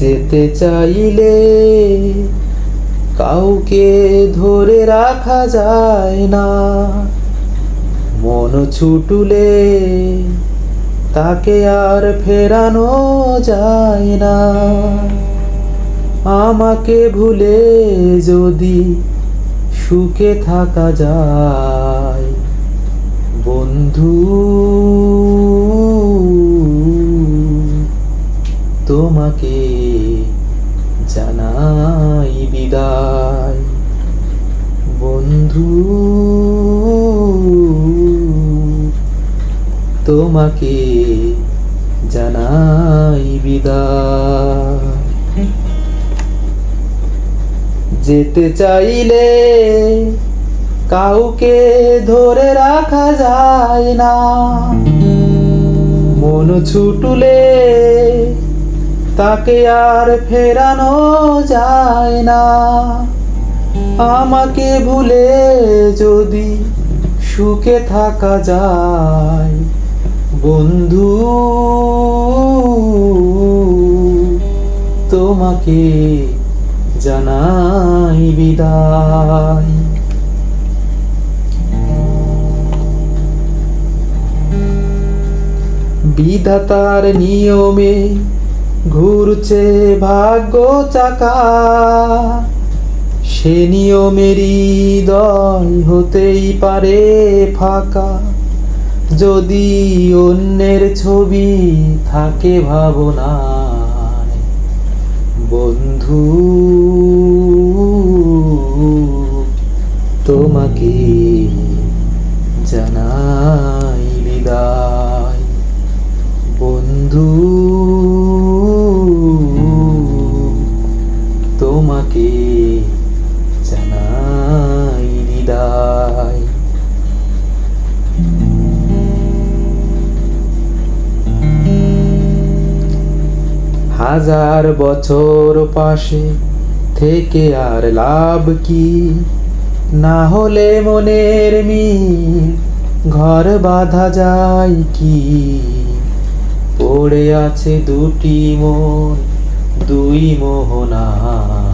যেতে চাইলে কাউকে ধরে রাখা যায় না। মন ছুটুলে তাকে আর ফেরানো যায় না। আমাকে ভুলে যদি সুখে থাকা যায়। বন্ধু, তোমাকে তোমাকে জানাই বিদায়। যেতে চাইলে কাউকে ধরে রাখা যায় না। মন ছুটুলে তাকে আর ফেরানো যায় না। আমাকে ভুলে যদি সুখে থাকা যায়, বন্ধু, তোমাকে জানাই বিদায়। বিধাতার নিয়মে ঘুরছে ভাগ্য চাকা। সে নিয়মেরই হৃদয় হতেই পারে ফাঁকা। যদি অন্যের ছবি থাকে ভাবনায়, বন্ধু, তোমাকে জানাই বিদায়। বন্ধু, তোমাকে জানাই বিদায়। হাজার বছর পাশে থেকে আর লাভ কি? না হলে মনের মিল, ঘর বাঁধা যায় কি? পড়ে আছে দুটি মন, দুই মোহনায়